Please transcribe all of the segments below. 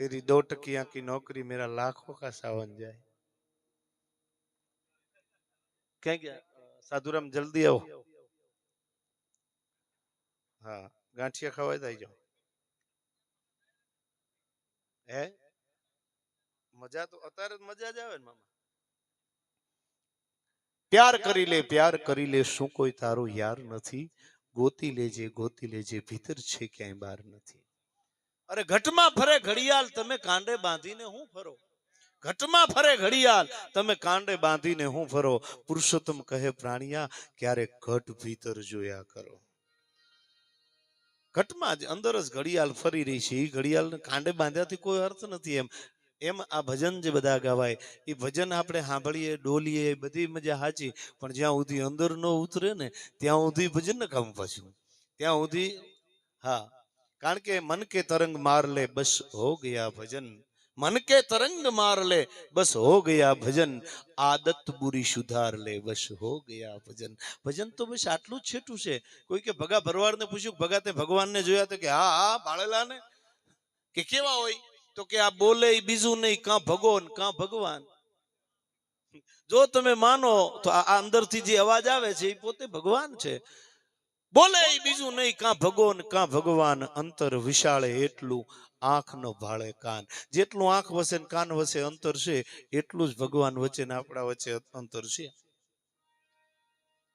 तेरी दो टकिया की नौकरी मेरा लाखों का सावन जाए ક્યાં ગયા સાધુરામ જલ્દી આવો હા ગાંઠિયા ખવાય થઈ જાઓ હે મજા તો અત્યારે જ મજા જ આવે ને મામા પ્યાર કરી લે પ્યાર કરી લે શું કોઈ તારો યાર નથી ગોતી લેજે ગોતી લેજે ભીતર છે ક્યાંય બહાર નથી અરે ઘટમાં ફરે ઘડિયાળ, તમે કાંડે બાંધીને હું ફરો? ઘટમાં ફરે ઘડિયાળ, તમે કાંડે બાંધીને હું ફરો? પુરુષોત્તમ કહે, પ્રાણીયા, ક્યારે ઘટ ભીતર જોયા કરો? ઘટમાં જ અંદર જ ઘડિયાળ ફરી રહી છે. એ ઘડિયાળ કાંડે બાંધ્યાથી કોઈ અર્થ નથી એમ. એમ આ ભજન જે બધા ગવાય એ ભજન આપણે સાંભળીએ, ડોલીએ બધી મજા સાચી. પણ જ્યાં સુધી અંદર ન ઉતરે ને, ત્યાં સુધી ભજન ન કામ પાછું. ત્યાં સુધી, હા કારણ કે મન કે તરંગ માર લે, બસ હો ગયા ભજન. મન કે તરંગ માર લે, બસ હો ગયા ભજન. આદત બુરી સુધાર લે, બસ હો ગયા ભજન. ભજન તો બસ આટલું જ છેટું છે. કોઈ કે ભગા ભરવાડને પૂછ્યું ભગા તે ભગવાનને જોયા તો કે હા હા ભાળેલાને કે કેવા હોય? તો કે આ બોલે બીજું નહીં, કાં ભગવાન કાં ભગવાન? જો તમે માનો, તો આ આ અંદરથી જે અવાજ આવે છે એ પોતે ભગવાન છે. બોલે બીજું નહીં, કાં ભગવાન કાં ભગવાન અંતર વિશાળે એટલું આંખ નો ભાળે કાન. જેટલું આંખ વસે કાન વસે અંતર છે, એટલું જ ભગવાન વચ્ચે ને આપણા વચ્ચે અંતર છે.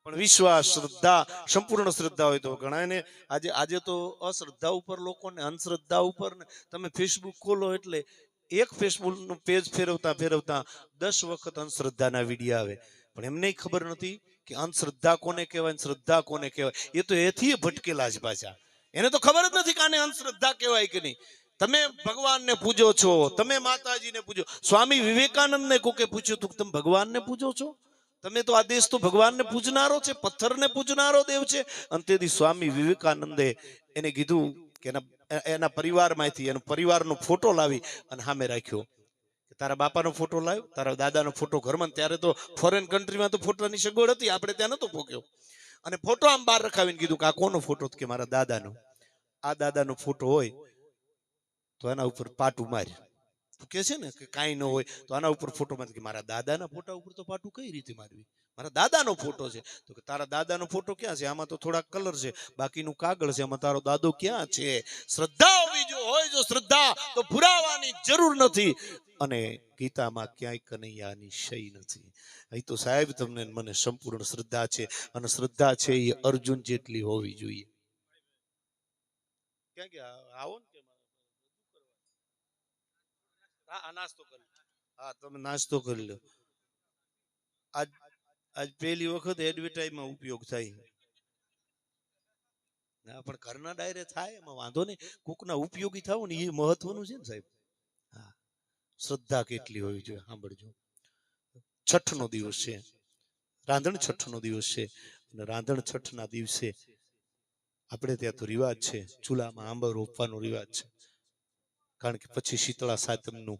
પણ વિશ્વાસ, શ્રદ્ધા, સંપૂર્ણ શ્રદ્ધા હોય તો ઘણાને આજે આજે તો અશ્રદ્ધા ઉપર લોકોને અંધશ્રદ્ધા ઉપર ને. તમે ફેસબુક ખોલો એટલે એક ફેસબુકનું પેજ ફેરવતા ફેરવતા દસ વખત અંધશ્રદ્ધાના વીડિયો આવે. પણ એમને ખબર નથી કે અંધશ્રદ્ધા કોને કહેવાય શ્રદ્ધા કોને કહેવાય? એ તો એથી ભટકેલા જ પાછા. એને તો ખબર જ નથી કે આને અંધશ્રદ્ધા કહેવાય કે નહીં. તમે ભગવાનને પૂજો છો, તમે માતાજીને પૂજો. સ્વામી વિવેકાનંદને કોકે પૂછ્યું તું કે તમે ભગવાનને પૂજો છો? તમે તો આ દેશ તો ભગવાનને પૂજનારો છે, પથ્થરને પૂજનારો દેવ છે. અને તેથી સ્વામી વિવેકાનંદે એને કીધું કે એના એના પરિવારમાંથી, એનો પરિવારનો ફોટો લાવી અને સામે રાખ્યો. તારા બાપાનો ફોટો લાવ્યો, તારા દાદાનો ફોટો ઘરમાં ત્યારે તો ફોરેન કન્ટ્રીમાં તો ફોટાની સગવડ હતી, આપણે ત્યાં નતો ફોક્યો અને ફોટો આમ બહાર રખાવીને કીધું કે આ કોનો ફોટો કે મારા દાદાનો? આ દાદાનો ફોટો હોય તો એના ઉપર પાટું માર. કે છે ને કે કાંઈ ન હોય, તો આના ઉપર ફોટો માર. મારા દાદાના ફોટા ઉપર તો પાટું કઈ રીતે મારવી? મારા દાદાનો ફોટો છે. તો કે તારા દાદાનો ફોટો ક્યાં છે? આમાં તો થોડા કલર છે. બાકીનું કાગળ છે. આમાં તારો દાદો ક્યાં છે? શ્રદ્ધા હોવી જો હોય જો શ્રદ્ધા, તો પુરાવાની જરૂર નથી. અને ગીતામાં ક્યાંય કનૈયાની શય નથી. અહીં તો સાહેબ તમને મને સંપૂર્ણ શ્રદ્ધા છે અને શ્રદ્ધા છે એ અર્જુન જેટલી હોવી જોઈએ. ક્યાં ગયા? આવો ને હા નાસ્તો કરી હા તમે નાસ્તો કરી લો. આજ આજ પહેલી વખત એડવર્ટાઇઝમાં ઉપયોગ થાય. ના પણ ઘરના ડાયરે થાય એમાં વાંધો નહીં. કોકના ઉપયોગી થવું ને એ મહત્વનું છે ને સાહેબ. શ્રદ્ધા કેટલી હોવી જોઈએ સાંભળજો. છઠ નો દિવસ છે. રાંધણ છઠ નો દિવસ છે. અને રાંધણ છઠ ના દિવસે આપણે ત્યાં તો રિવાજ છે. ચૂલામાં આંબા રોપવાનો રિવાજ છે. કારણ કે પછી શીતળા સાતમનું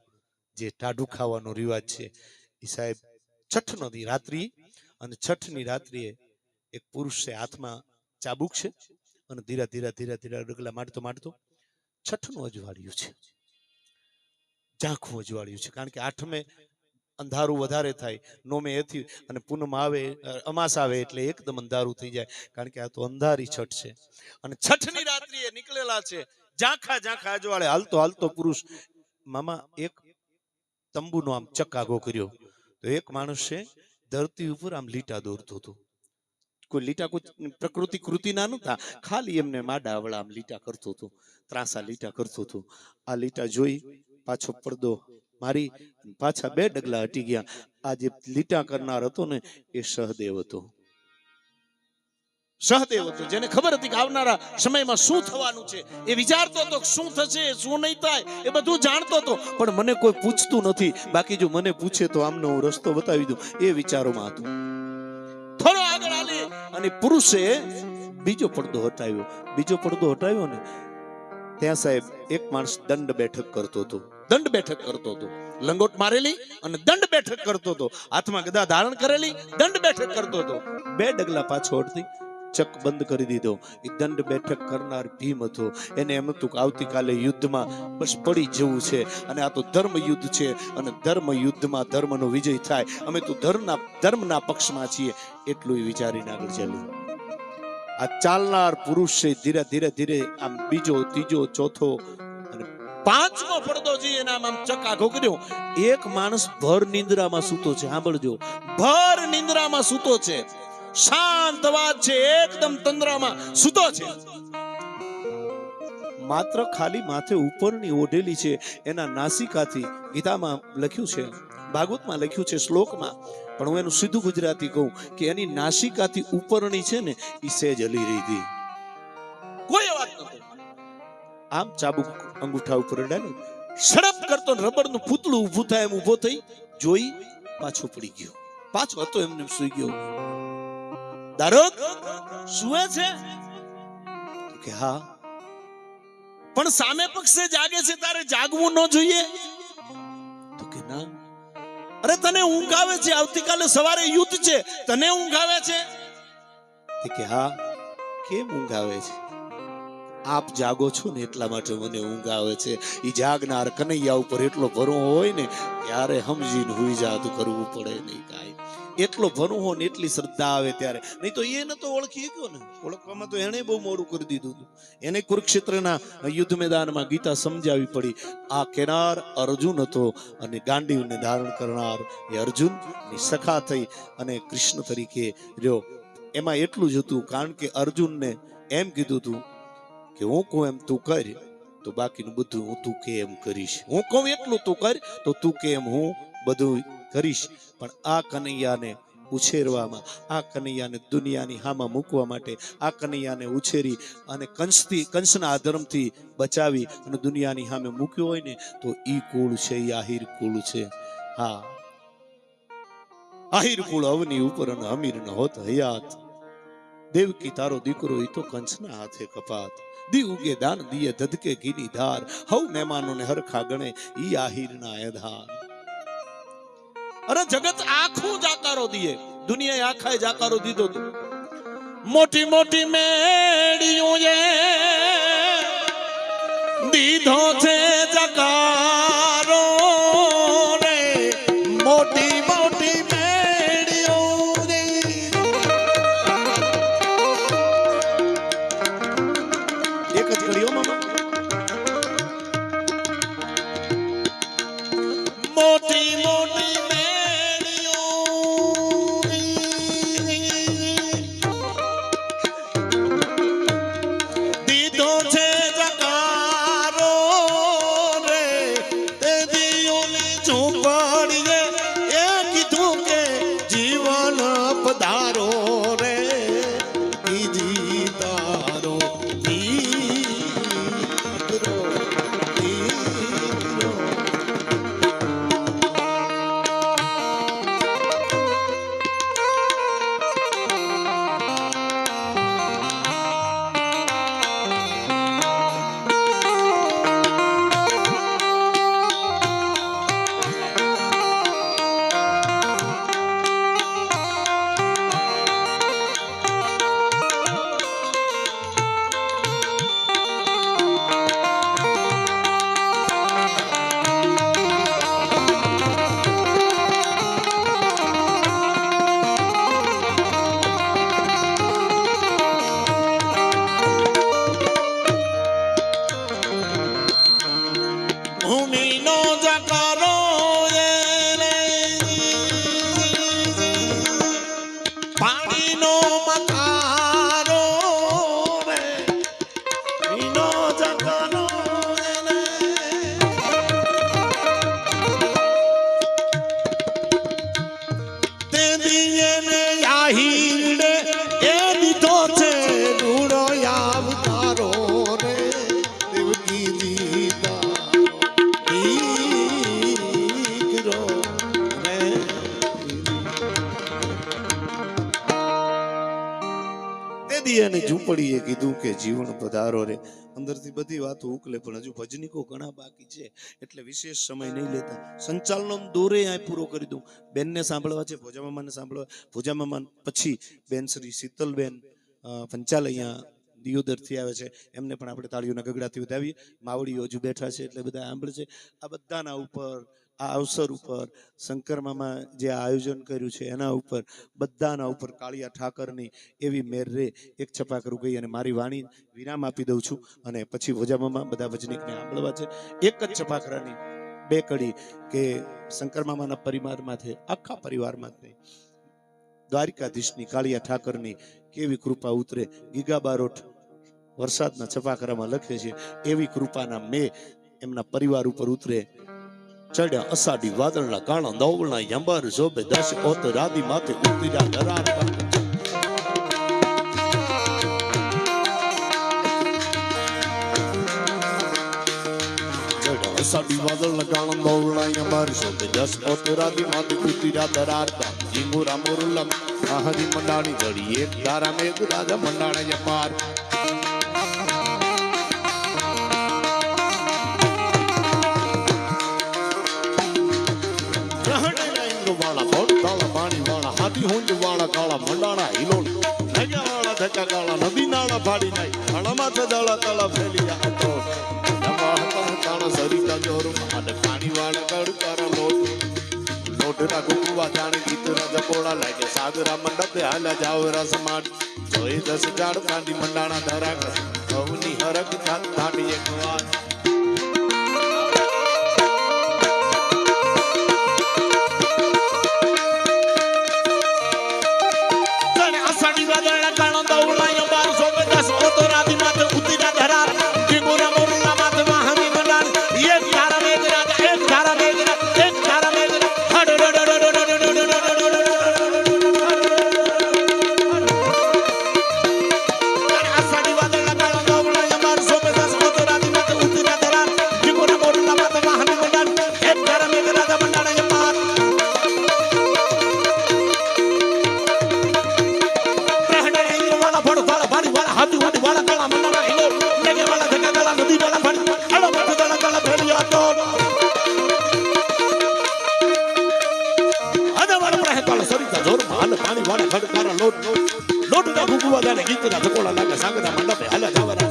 જે ટાઢું ખાવાનો રિવાજ છે, એ સાહેબ છઠ નો દી રાત્રિ અને છઠની રાત્રિએ એક પુરુષ હાથમાં ચાબુક છે અને ધીરા ધીરા ધીરા ધીરા ડગલા મારતો મારતો છઠનું અજવાળ્યું છે. ઝાંખું અજવાળ્યું છે. કારણ કે આઠમે અંધારું વધારે થાય નોમે એથી અને પૂનમ આવે અમાસ આવે એટલે એકદમ અંધારું થઈ જાય. કારણ કે આ તો અંધારી છઠ છે. અને છઠની રાત્રિએ નીકળેલા છે. ઝાંખા ઝાંખા અજવાળે. હાલતો હાલતો પુરુષ, મામા, એક તંબુનો આમ ચકાગો કર્યો. તો એક માણસ છે, ધરતી ઉપર આમ લીટા દોરતો હતો. કોઈ લીટા કોઈ પ્રકૃતિ, કૃતિ ના નતા ખાલી એમને માડા વળા આમ લીટા કરતો હતો. ત્રાસા લીટા કરતો હતો. આ લીટા જોઈ પાછો પડદો. મારી પાછા બે ડગલા હટી ગયા. આ જે લીટા કરનાર હતો ને એ સહદેવ હતો. સહદેવ હતો, જેને ખબર હતી કે આવનારા સમયમાં શું થવાનું છે. એ વિચારતો હતો શું થશે, શું નહીં થાય, એ બધું જાણતો હતો. પણ મને કોઈ પૂછતું નથી. બાકી જો મને પૂછે તો આમનો હું રસ્તો બતાવી દઉં. એ વિચારોમાં હતું. થોડો આગળ હાલી અને પુરુષે બીજો પડદો હટાવ્યો. બીજો પડદો હટાવ્યો ને. ત્યાં સાહેબ એક માણસ દંડ બેઠક કરતો હતો. દંડ બેઠક કરતો હતો. લંગોટ મારેલી અને દંડ બેઠક કરતો હતો. હાથમાં ગદા ધારણ કરેલી, દંડ બેઠક કરતો હતો. બે ડગલા પાછો હટતી ચક બંધ કરી દીધો. એ દંડ બેઠક કરનાર ભીમ હતો. એને એમ હતું કે આવતીકાલે યુદ્ધમાં બસ પડી જવું છે અને આ તો ધર્મ યુદ્ધ છે અને ધર્મ યુદ્ધમાં ધર્મનો વિજય થાય. અમે તો ધર્મના ધર્મના પક્ષમાં છીએ એટલું વિચારીને આગળ ચાલ્યું. આ ચાલનાર પુરુષ છે ધીરે ધીરે ધીરે આમ બીજો, ત્રીજો, ચોથો પાંચમો પડદો જઈ એના આમ ચકા ઘોકર્યો એક માણસ ભર નિંદ્રામાં સૂતો છે, સાંભળજો. ભર નિંદ્રામાં સૂતો છે. શાંત વાત છે, એકદમ તંદ્રામાં સૂતો છે. માત્ર ખાલી માથે ઉપરની ઓઢેલી છે, એના નાસિકાથી ગીતામાં લખ્યું છે, ભાગવતમાં લખ્યું છે, શ્લોકમાં. પણ હું એનું સીધું ગુજરાતી કહું કે એની નાસિકાથી ઉપરની છે ને એ સહેજ હલી રહી હતી કોઈ વાત નતો આમ ચાબુક અંગૂઠા ઉપર અડાડ્યું સડપ કરતો રબરનું પૂતળું ઊભું થાય એમ ઊભો થઈ જોઈ પાછો પડી ગયો. પાછો હતો એમને સુઈ ગયો. દારોદ સુવે છે? કે હા. પણ સામે પક્ષે જાગે છે તારે જાગવું ન જોઈએ? તો કે ના. અરે તને ઊંઘ આવે છે? આવતીકાલે સવારે યુદ્ધ છે. તને ઊંઘ આવે છે? કે હા. કેમ ઊંઘ આવે છે? આપ જાગો છો ને એટલા માટે મને ઊંઘ આવે છે. એ જાગનાર કનૈયા ઉપર એટલો ભરો હોય ને, ત્યારે સમજીને હુઈ જાતું કરવું પડે નહીં કાંઈ. એટલો ભરું હોય ને એટલી શ્રદ્ધા આવે ત્યારે. નહીં તો એ નતો ઓળખી ગયો ને. ઓળખવામાં તો એને બહુ મોડું કરી દીધું હતું. એને કુરુક્ષેત્રના યુદ્ધ મેદાનમાં ગીતા સમજાવી પડી. આ કેનાર અર્જુન હતો અને ગાંડીવને ધારણ કરનાર એ અર્જુન સખા થઈ અને કૃષ્ણ તરીકે રહ્યો. એમાં એટલું જ હતું કારણ કે અર્જુનને એમ કીધું હતું કે હું કહું એમ તું કર, તો બાકીનું બધું હું તું કે એમ કરીશ. હું કહું એટલું તું કર, તો તું કે એમ હું બધું કરીશ. પણ આ કનૈયાને ઉછેરવામાં, આ કનૈયાને દુનિયાની હામાં મૂકવા માટે, આ કનૈયાને ઉછેરી અને કંસથી, કંસના અધર્મથી બચાવી અને દુનિયાની સામે મૂક્યો હોય ને, તો ઈ કુળ છે, ઈ આહિર કુળ છે. હા. આહિર કુળ અવની ઉપર અને અમીર ન હોત હયાત. દેવકી તારો દીકરો ઈ તો કંસના હાથે કપાત. દી ઉગે દાન દિયે ધધકે ઘીની ધાર. હવ મહેમાનોને હરખા ગણે ઈ આહિરના એધાર અરે જગત આખું જાકારો દીએ. દુનિયાએ આખાએ જાકારો દીધો તો. મોટી મોટી મેડિયું એ દીધો છે જકારો ઝૂંપડીએ ભૂમિનો જકારો દિયાને કીધું કે જીવન પધારો રે. અંદરથી બધી વાતો ઉકલે, પણ હજુ ભજનીકો ઘણા બાકી છે, એટલે વિશેષ સમય નહીં લેતા. સંચાલનો દોરે આ પૂરો કરી દઉં. બેનને સાંભળવા છે, ભોજા મામાને સાંભળવા. ભોજા મામા પછી બેન શ્રી શીતલબેન પંચાલ અહીંયા દિયોદરથી આવે છે. એમને પણ આપણે તાળીઓના ગગડાથી વધાવીએ. માવડીઓ હજુ બેઠા છે એટલે બધા સાંભળે છે. આ બધાના ઉપર, આ અવસર ઉપર, શંકર મામા જે આયોજન કર્યું છે એના ઉપર, બધાના ઉપર કાળિયા ઠાકરની એવી મેર રે, એક છપાકરું ગઈ અને મારી વાણી વિરામ આપી દઉં છું અને પછી ભોજા બધા ભજનીકને સાંભળવા છે. એક જ છપાકરાની બે કડી કે શંકર મામાના પરિવારમાંથી આખા પરિવારમાંથી દ્વારિકાધીશની કાળિયા ઠાકરની કેવી કૃપા ઉતરે, ગીગા બારોટ વરસાદના છપાકરામાં લખે છે, એવી કૃપાના મેં એમના પરિવાર ઉપર ઉતરે. ચડ્યા અષાઢી વાદળના કાણા, દોવળના યંબર, જોબે દશ ઓત રાદી માથે ઉતર્યા ધરાર સાડી વાદળ લગાણ વાદળના અમારી સોતે જસ જોબે દશ ઓત રાદી માથે ઉતર્યા દરાર પર. જીંગુરા મોરુલમ, આહરી મંડાણી જડી એક તારા મેઘ રાજા મંડાણા યપાર ઊંજ વાળા કાળા મંડાણા હિલોલ. નગ્યા વાળા ધક્કા કાળા નદી નાળા ફાડી નાઈ હળમાં દાળા તાળા ફેલી આતો તાળા સરિતા જોર અને પાણી વાળા કડકાર લોટ. લોટના ગુંગવા જાણે ગીતના જકોડા લાગે. સાદરા મંડપે હાલા જાવ રસ માટ જોઈ દસ જાડ કાંડી મંડાણા ધરા કસ સૌની હરક થાટ એક વાત કાળ સરિતા જોર માન પાણી વાળે ખડકારા લોટ લોટ ના ભૂગવા દાને ગીતના ધકોડા લાગે સાંગના મંડપે હાલા જવાના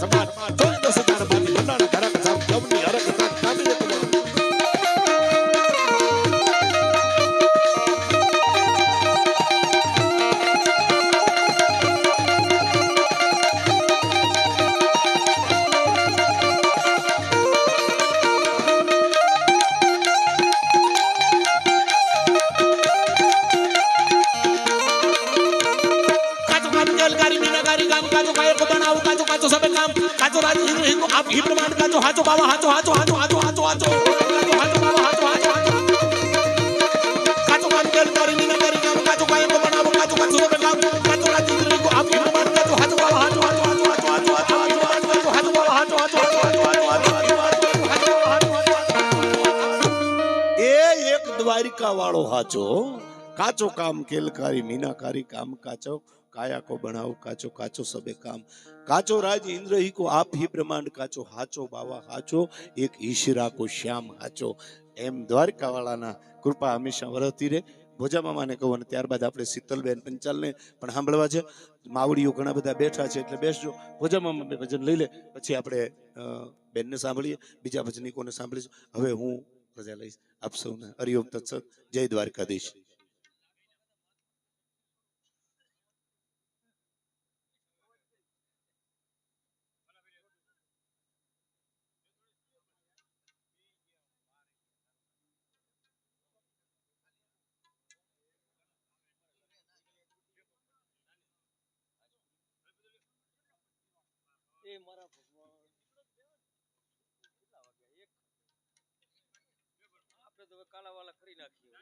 કાચો કાચો સબે કામ કાચો રાજ હિન્દુ હિન્દુ આપ હિ પ્રમાણ કાચો હાચો બાવા હાચો હાચો હાચો હાચો હાચો હાચો હાચો બાવા હાચો હાચો કાચો કામ કેલ કરી ની કરી કામ કાચો કાઈ બનાવો કાચો કાચો સબે કામ કાચો રાજ હિન્દુ હિન્દુ આપ હિ પ્રમાણ કાચો હાચો બાવા હાચો હાચો હાચો હાચો હાચો હાચો હાચો બાવા હાચો હાચો દ્વારિકા વાળો હાચો કાચો કામ કેલકારી મીનાકારી કામ કાચો કાયા કો બનાવ, કાચો કાચો સબે કામ. કાચો રાજ ઇન્દ્ર હી કો આપ હી બ્રહ્માંડ કાચો હાચો, બાવા હાચો, એક ઈશરા કો શ્યામ હાચો. એમ દ્વારકા વાળાના કૃપા હંમેશા વરસતી રહે. ભોજા મામાને કહું અને ત્યારબાદ આપણે શીતલબેન પંચાલને પણ સાંભળવા છે. માવડીઓ ઘણા બધા બેઠા છે એટલે બેસજો. ભોજા મામા બે ભજન લઈ લે, પછી આપણે બેનને સાંભળીએ, બીજા ભજનીકોને સાંભળીશું. હવે હું રજા લઈશ. આપ સૌને હરિઓમ તત્સત. જય દ્વારકાધીશ. હે મારા ભગવાન કેટલા વાગ્યા એક આપણે તો કાલા વાલા કરી નાખીએ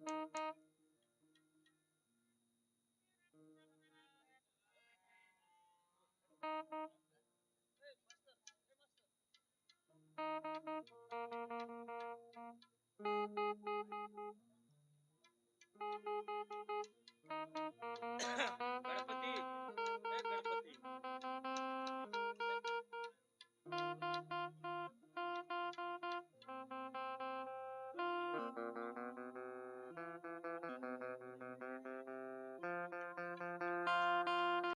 Thank you. Ganpati A Ganpati.